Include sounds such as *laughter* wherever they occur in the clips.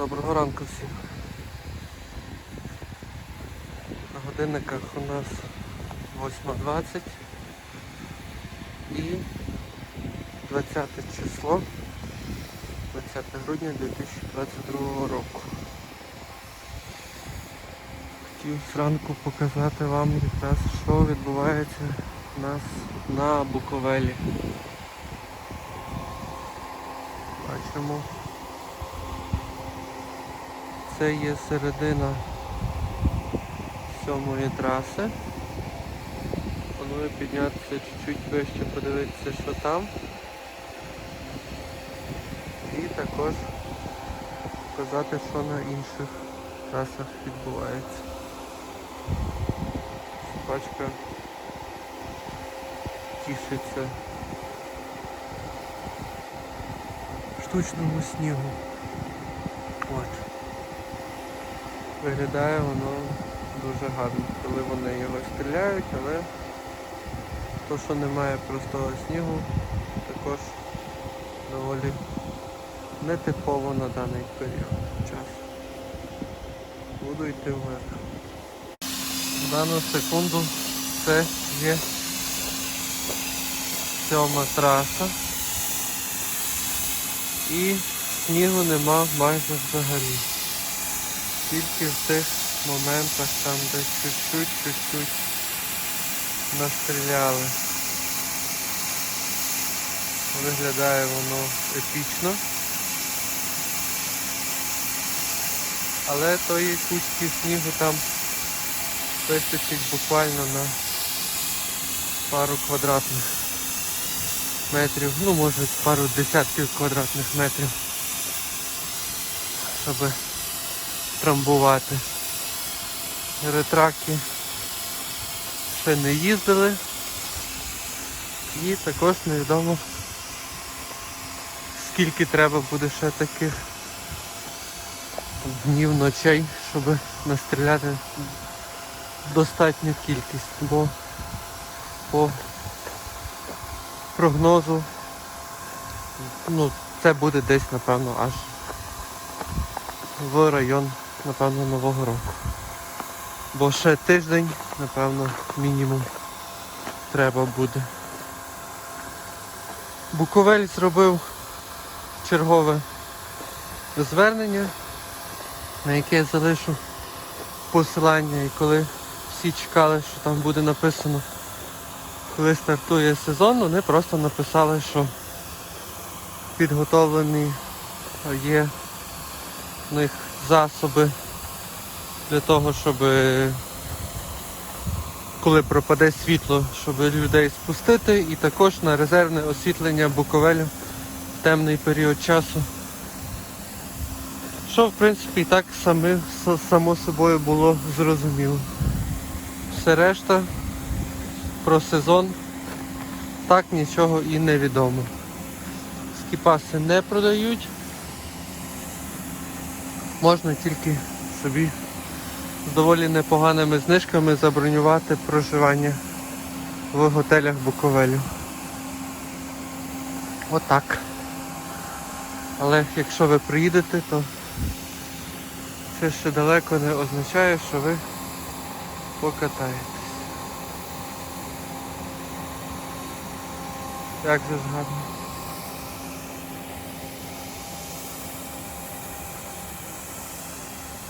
Доброго ранку всім. На годинниках у нас 8.20 і 20 число 20 грудня 2022 року. Хотів зранку показати вам якраз що відбувається у нас на Буковелі. Бачимо. Це є середина сьомої траси. Планую піднятися чуть-чуть вище, подивитися, що там. І також показати, що на інших трасах відбувається. Собачка тішиться штучному снігу. От. Виглядає воно дуже гарно, коли вони його стріляють, але то, що немає простого снігу, також доволі нетипово на даний період часу. Буду йти вверх. В дану секунду це є сьома траса. І снігу нема майже взагалі. Тільки в тих моментах там, де чуть-чуть, чуть-чуть настріляли. Виглядає воно епічно. Але тої кучки снігу там вистачить буквально на пару квадратних метрів, ну може пару десятків квадратних метрів, щоб трамбувати. Ретраки ще не їздили і також невідомо скільки треба буде ще таких днів, ночей, щоб настріляти достатню кількість, бо по прогнозу ну, це буде десь, напевно, аж в район, напевно, Нового року. Бо ще тиждень, напевно, мінімум треба буде. Буковель зробив чергове звернення, на яке я залишу посилання і коли всі чекали, що там буде написано, коли стартує сезон, вони просто написали, що підготовлені є в них засоби для того, щоб коли пропаде світло, щоб людей спустити, і також на резервне освітлення Буковелю в темний період часу. Що в принципі і так саме, само собою було зрозуміло. Все решта про сезон так нічого і не відомо. Скіпаси не продають. Можна тільки собі з доволі непоганими знижками забронювати проживання в готелях Буковелю. Отак. Але якщо ви приїдете, то це ще далеко не означає, що ви покатаєтесь. Як же ж.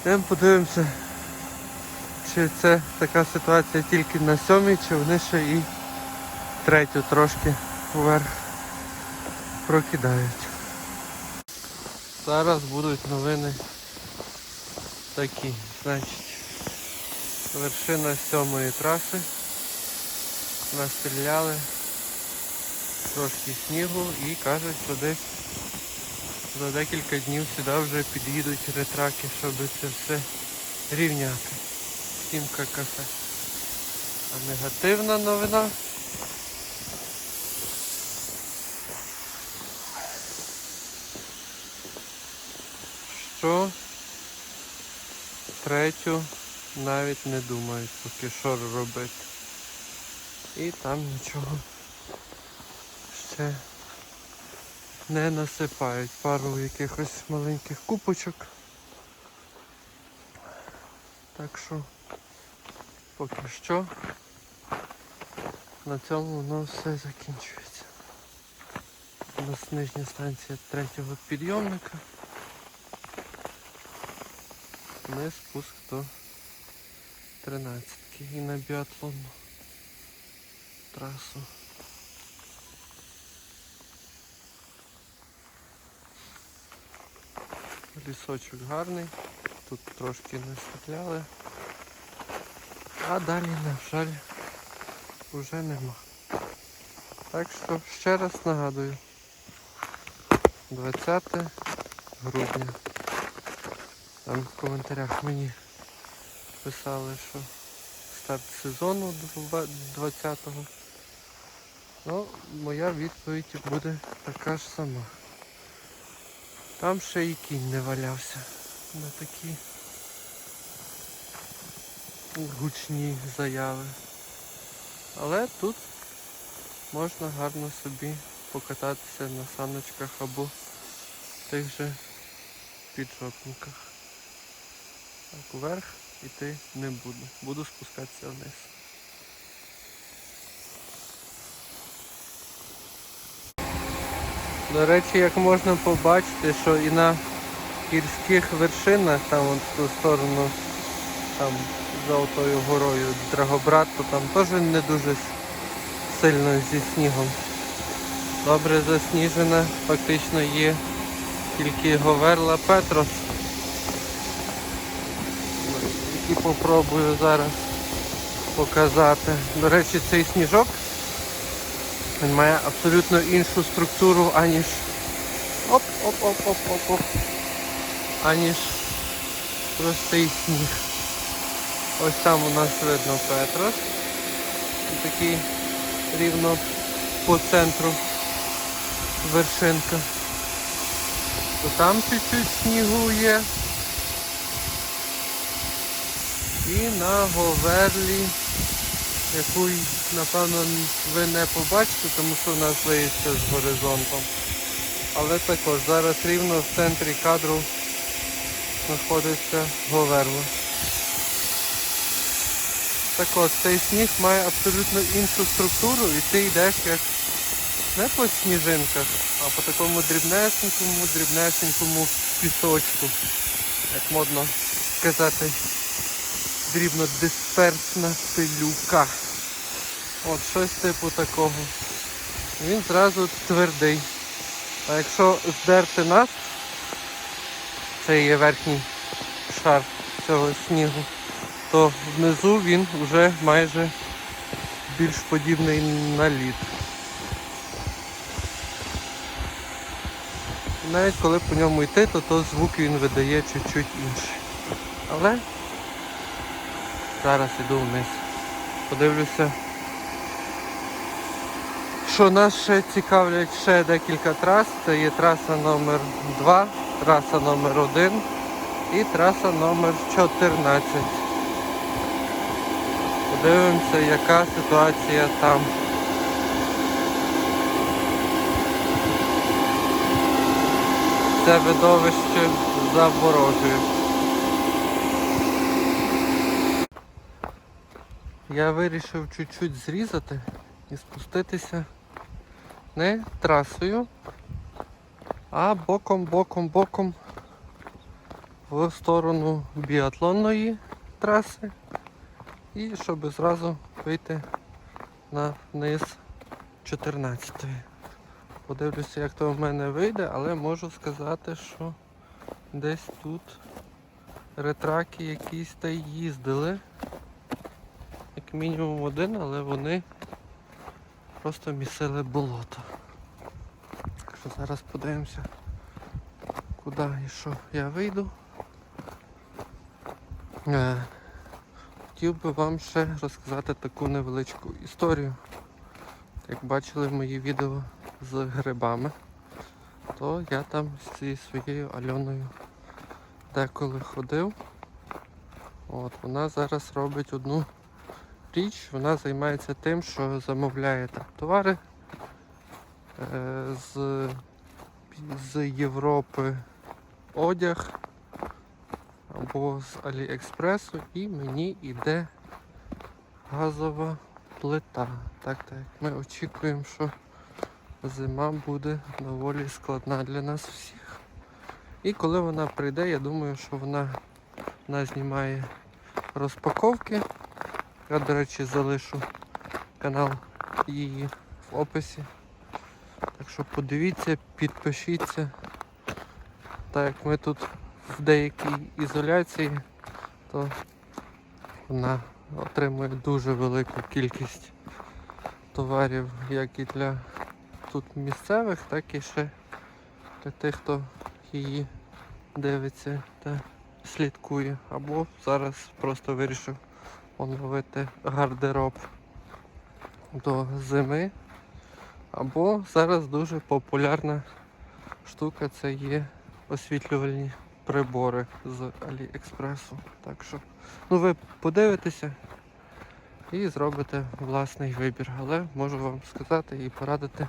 Йдемо подивимося, чи це така ситуація тільки на сьомій, чи вони ще і третю трошки вверх прокидають. Зараз будуть новини такі, значить, вершина сьомої траси. Настріляли трошки снігу і кажуть, що десь за декілька днів сюди вже під'їдуть ретраки, щоб це все рівняти. Сімка кафе. А негативна новина. Що третю навіть не думають поки що робити. І там нічого ще не насипають. Пару якихось маленьких купочок Так що поки що на цьому воно все закінчується. У нас нижня станція третього підйомника. Вниз спуск до 13 і на біатлонну трасу. Лісочок гарний, тут трошки не стріляли, а далі, на жаль, вже нема. Так що ще раз нагадую, 20 грудня. Там в коментарях мені писали, що старт сезону 20-го. Ну, моя відповідь буде така ж сама. Там ще і кінь не валявся на такі гучні заяви. Але тут можна гарно собі покататися на саночках або тих же піджопниках. Так, вверх іти не буду. Буду спускатися вниз. До речі, як можна побачити, що і на гірських вершинах, там от ту сторону, там за отою горою Драгобрат, то там теж не дуже сильно зі снігом. Добре засніжена, фактично є тільки Говерла Петрос. Які попробую зараз показати. До речі, цей сніжок він має абсолютно іншу структуру, аніж оп, оп, оп, оп, оп, оп. Аніж простий сніг. Ось там у нас видно Петрос. Такий рівно по центру вершинка. То там чуть-чуть снігу є. І на Говерлі, яку напевно ви не побачите, тому що вона злиється з горизонтом. Але також зараз рівно в центрі кадру знаходиться Говерла. Так от, цей сніг має абсолютно іншу структуру і ти йдеш як не по сніжинках, а по такому дрібнесенькому, дрібнесенькому пісочку. Як модно сказати, дрібнодисперсна пилюка. От щось типу такого. Він зразу твердий. А якщо здерти нас, це є верхній шар цього снігу, то внизу він вже майже більш подібний на лід. Навіть коли по ньому йти, то, то звук він видає чуть-чуть інший. Але зараз іду вниз. Подивлюся, що нас ще цікавлять ще декілька трас. Це є траса номер 2 траса номер 1 і траса номер 14. Подивимося, яка ситуація там. Це видовище заворожує. Я вирішив чуть-чуть зрізати і спуститися не трасою, а боком, боком, боком в сторону біатлонної траси. І щоб зразу вийти на низ 14-ї. Подивлюся, як то в мене вийде, але можу сказати, що десь тут ретраки якісь та їздили. Мінімум один, але вони просто місили болото. Так що зараз подивимося, куди і що я вийду. Е, Хотів би вам ще розказати таку невеличку історію. Як бачили мої відео з грибами, то я там з цією своєю Альоною деколи ходив. От, Вона зараз робить одну річ, вона займається тим, що замовляє там товари е, з, з Європи одяг. або з Аліекспресу і мені йде газова плита. Так, так. Ми очікуємо, що зима буде доволі складна для нас всіх. І коли вона прийде, я думаю, що вона, вона знімає розпаковки. Я, до речі, залишу канал її в описі. Так що подивіться, підпишіться. Так як ми тут в деякій ізоляції, то вона отримує дуже велику кількість товарів, як і для тут місцевих, так і ще для тих, хто її дивиться та слідкує. Або зараз просто вирішив оновити гардероб до зими. Або зараз дуже популярна штука це є освітлювальні прибори з Аліекспресу. Так що ну ви подивитеся і зробите власний вибір. Але можу вам сказати і порадити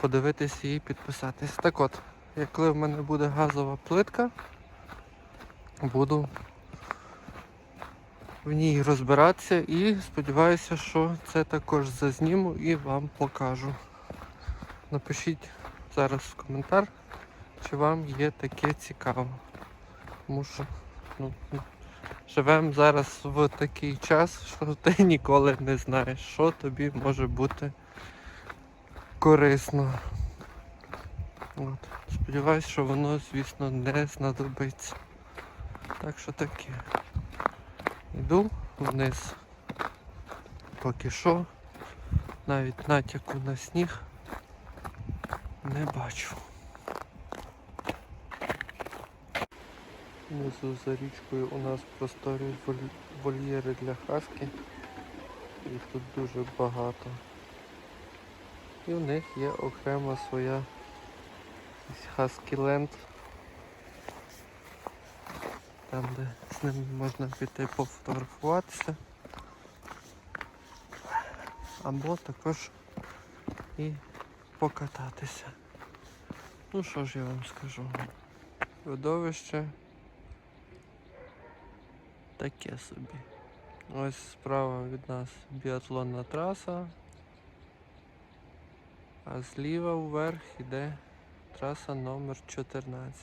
подивитися і підписатись. Так от, як коли в мене буде газова плитка, буду в ній розбиратися і сподіваюся, що це також зазніму і вам покажу. Напишіть зараз в коментар, чи вам є таке цікаво. Тому що ну, живемо зараз в такий час, що *laughs* ти ніколи не знаєш, що тобі може бути корисно. От. Сподіваюсь, що воно, звісно, не знадобиться. Так що таке. Йду вниз. Поки що. Навіть натяку на сніг не бачу. Внизу за річкою у нас просторі вольєри для хаски. Їх тут дуже багато. І в них є окрема своя хаскіленд. Там, де з ним можна піти пофотографуватися. Або також і покататися. Ну що ж я вам скажу? Видовище таке собі. Ось справа від нас біатлонна траса, а зліва вверх іде траса номер 14.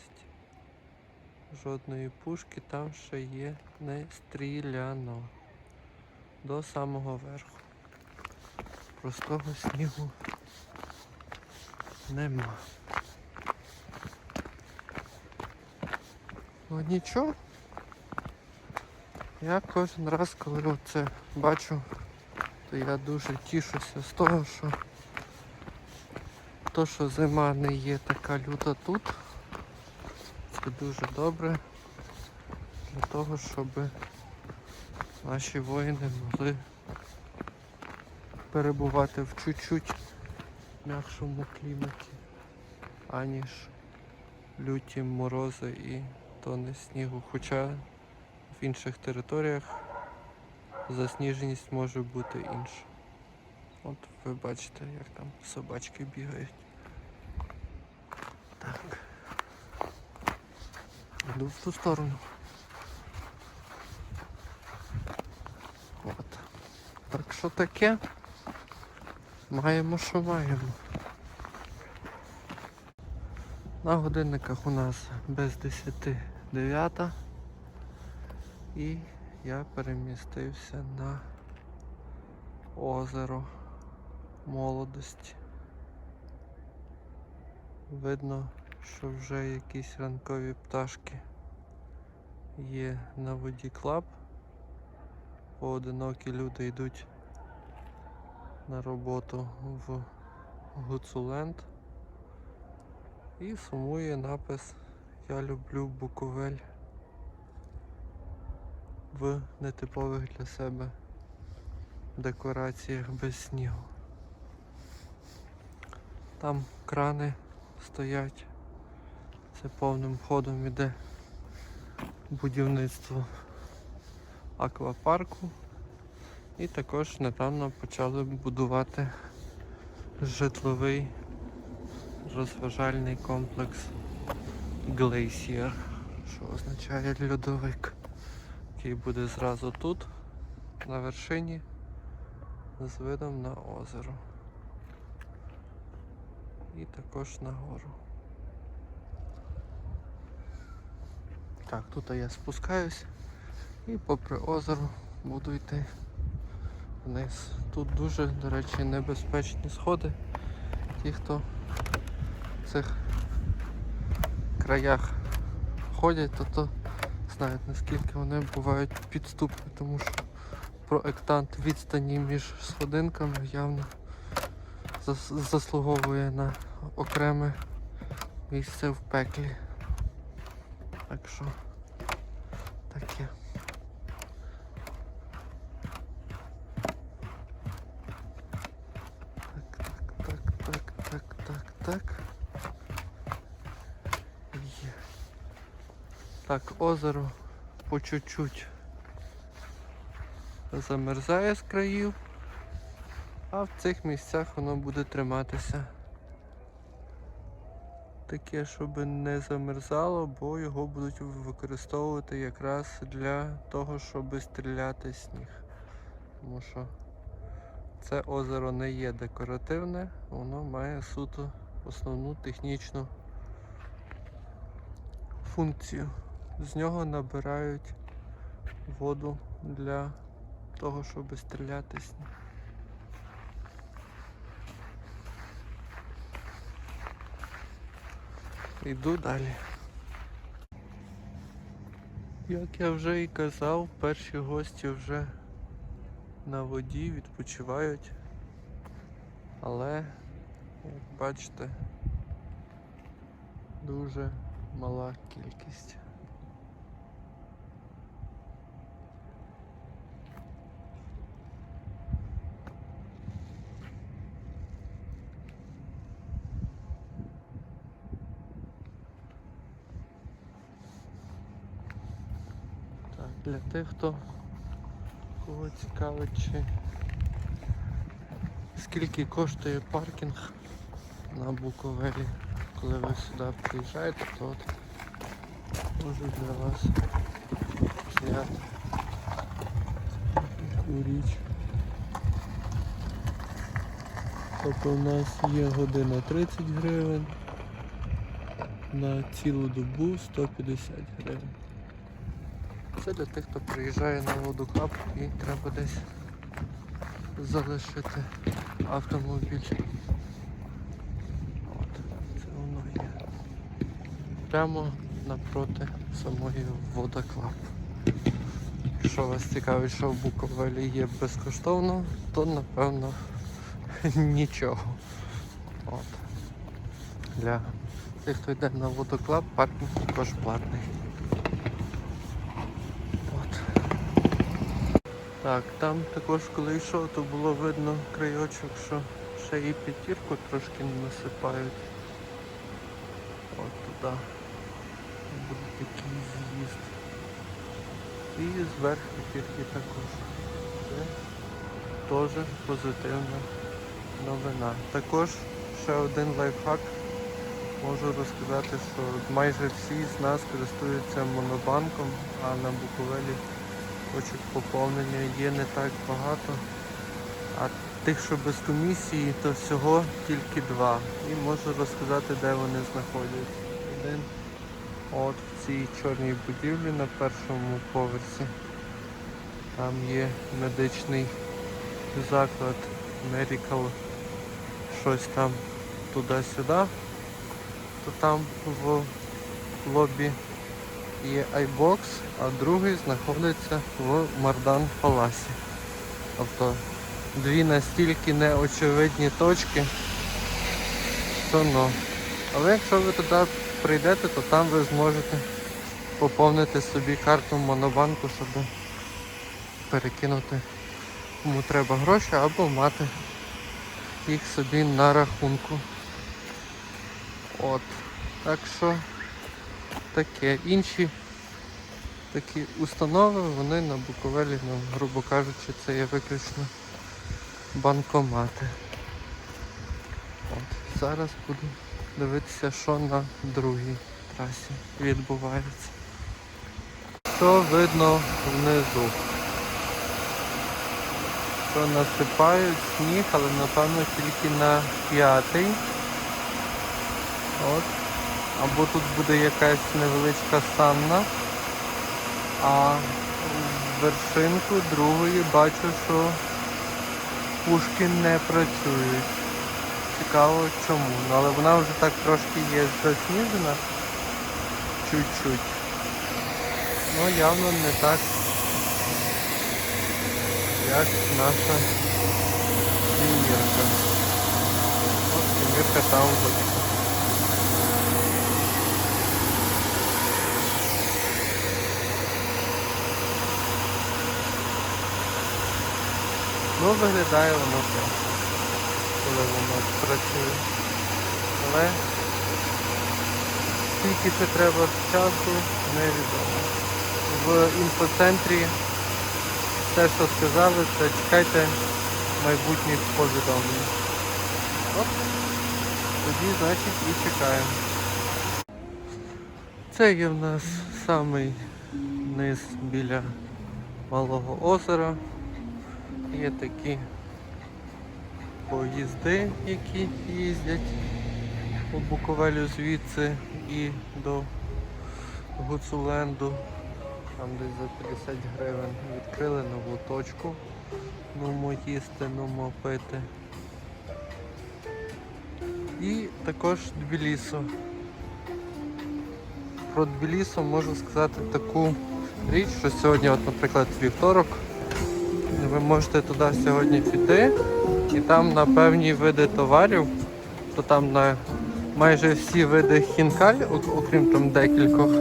Жодної пушки там ще є не стріляно. До самого верху. Простого снігу нема. Ну нічого. Я кожен раз, коли це бачу, то я дуже тішуся з того, що то, що зима не є така люта тут, це дуже добре для того, щоб наші воїни могли перебувати в чуть-чуть м'якшому кліматі, аніж люті морози і тони снігу. Хоча в інших територіях засніженість може бути інша. От ви бачите, як там собачки бігають. Так. Йду в ту сторону. От. Так що таке? Маємо, що маємо. На годинниках у нас без 10 і я перемістився на озеро молодості. Видно, що вже якісь ранкові пташки є на воді клаб. Поодинокі люди йдуть на роботу в Гуцуленд. І сумує напис Я люблю Буковель в нетипових для себе декораціях без снігу. Там крани стоять. Це повним ходом іде будівництво аквапарку. І також недавно почали будувати житловий розважальний комплекс Glacier. що означає льодовик, який буде зразу тут, на вершині, з видом на озеро. І також на гору. Так, тут я спускаюсь і попри озеро буду йти вниз. Тут дуже, до речі, небезпечні сходи. Ті, хто в цих краях ходять, то то знають наскільки вони бувають підступні, тому що проектант відстані між сходинками явно заслуговує на окреме місце в пеклі. Так що таке. Так, так, так, так, так, так, так. Є. Так, озеро по чуть-чуть замерзає з країв, а в цих місцях воно буде триматися таке, щоб не замерзало, бо його будуть використовувати якраз для того, щоб стріляти сніг. Тому що це озеро не є декоративне, воно має суто основну технічну функцію. З нього набирають воду для того, щоб стріляти сніг. Йду далі. Як я вже і казав, перші гості вже на воді відпочивають. Але, як бачите, дуже мала кількість. Так, для тих, хто кого цікавить, чи скільки коштує паркінг на Буковелі, коли ви сюди приїжджаєте, то от можу для вас зняти таку річ. Тобто у нас є година 30 гривень, на цілу добу 150 гривень. Це для тих, хто приїжджає на водоклап і треба десь залишити автомобіль. От, це воно є. Прямо напроти самої водоклап. Якщо вас цікавить, що в Буковелі є безкоштовно, то напевно *laughs* нічого. От. Для тих, хто йде на водоклап, паркінг також платний. От. Так, там також коли йшов, то було видно крайочок, що ще і п'ятірку трошки насипають. От туди. Буде такий з'їзд. І зверх п'ятірки також. Це теж позитивна новина. Також ще один лайфхак. Можу розказати, що майже всі з нас користуються монобанком, а на Буковелі точок поповнення є не так багато. А тих, що без комісії, то всього тільки два. І можу розказати, де вони знаходяться. Один от в цій чорній будівлі на першому поверсі. Там є медичний заклад Medical, щось там туди-сюди. То там в лобі є iBox, а другий знаходиться в Мардан Паласі. Тобто дві настільки неочевидні точки, що. Але якщо ви туди прийдете, то там ви зможете поповнити собі карту Монобанку, щоб перекинути кому треба гроші або мати їх собі на рахунку. От. Так що таке. Інші такі установи, вони на Буковелі, ну, грубо кажучи, це є виключно банкомати. От. Зараз буду дивитися, що на другій трасі відбувається. що видно внизу. Що насипають сніг, але напевно тільки на п'ятий. От. Або тут буде якась невеличка санна. А вершинку другої бачу, що пушки не працюють. Цікаво чому. Ну, але вона вже так трошки є засніжена. Чуть-чуть. Ну явно не так, як наша сім'єрка. От сім'єрка там Ну, виглядає воно так, коли воно працює. Але скільки це треба часу, невідомо. В інфоцентрі все, що сказали, це чекайте майбутніх повідомлень. От, тоді, значить, і чекаємо. Це є в нас самий низ біля Малого озера. Є такі поїзди, які їздять у Буковелю звідси і до Гуцуленду. Там десь за 50 гривень відкрили нову точку. Нумо їсти, нумо пити. І також Тбілісо. Про Тбілісо можу сказати таку річ, що сьогодні, от, наприклад, вівторок, ви можете туди сьогодні піти і там на певні види товарів, то там на майже всі види хінкаль, окрім там декількох,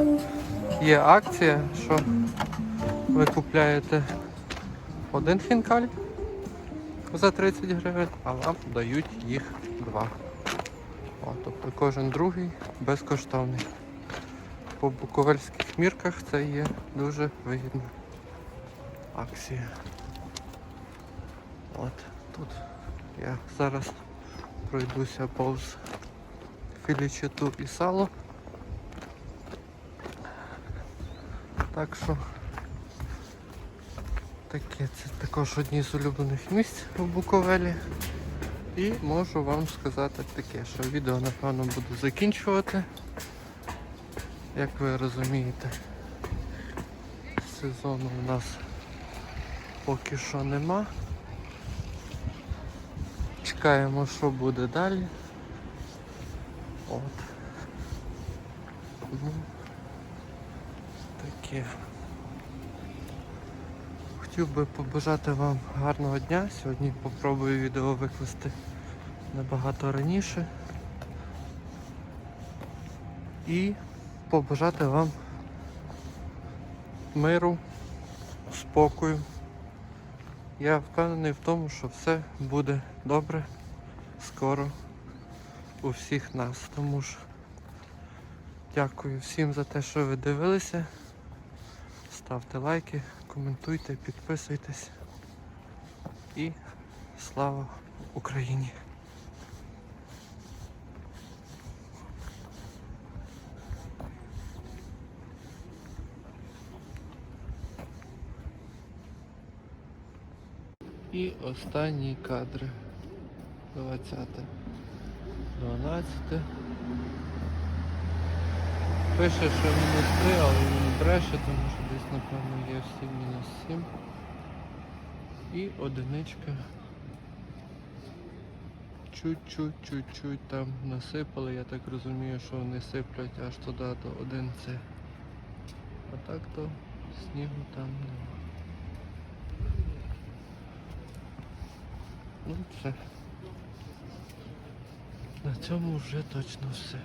є акція, що ви купляєте один хінкаль за 30 гривень, а вам дають їх два. О, тобто кожен другий безкоштовний. По буковельських мірках це є дуже вигідна акція. От тут я зараз пройдуся повз філічету і сало. Так що таке це також одні з улюблених місць у Буковелі. І можу вам сказати таке, що відео напевно буду закінчувати. Як ви розумієте, сезону у нас поки що нема. Чекаємо, що буде далі. От. Ну, таке. Хотів би побажати вам гарного дня. Сьогодні попробую відео викласти набагато раніше. І побажати вам миру, спокою. Я впевнений в тому, що все буде добре скоро у всіх нас. Тому ж дякую всім за те, що ви дивилися. Ставте лайки, коментуйте, підписуйтесь. І слава Україні! І останні кадри. 20. 12. Пише, що мінус 3, але він бреше, тому що десь напевно є всі мінус 7. І одиничка. Чуть-чуть, чуть-чуть там насипали, я так розумію, що вони сиплять аж туди до 1С. А так то снігу там нема. Ну все. На цьому вже точно все.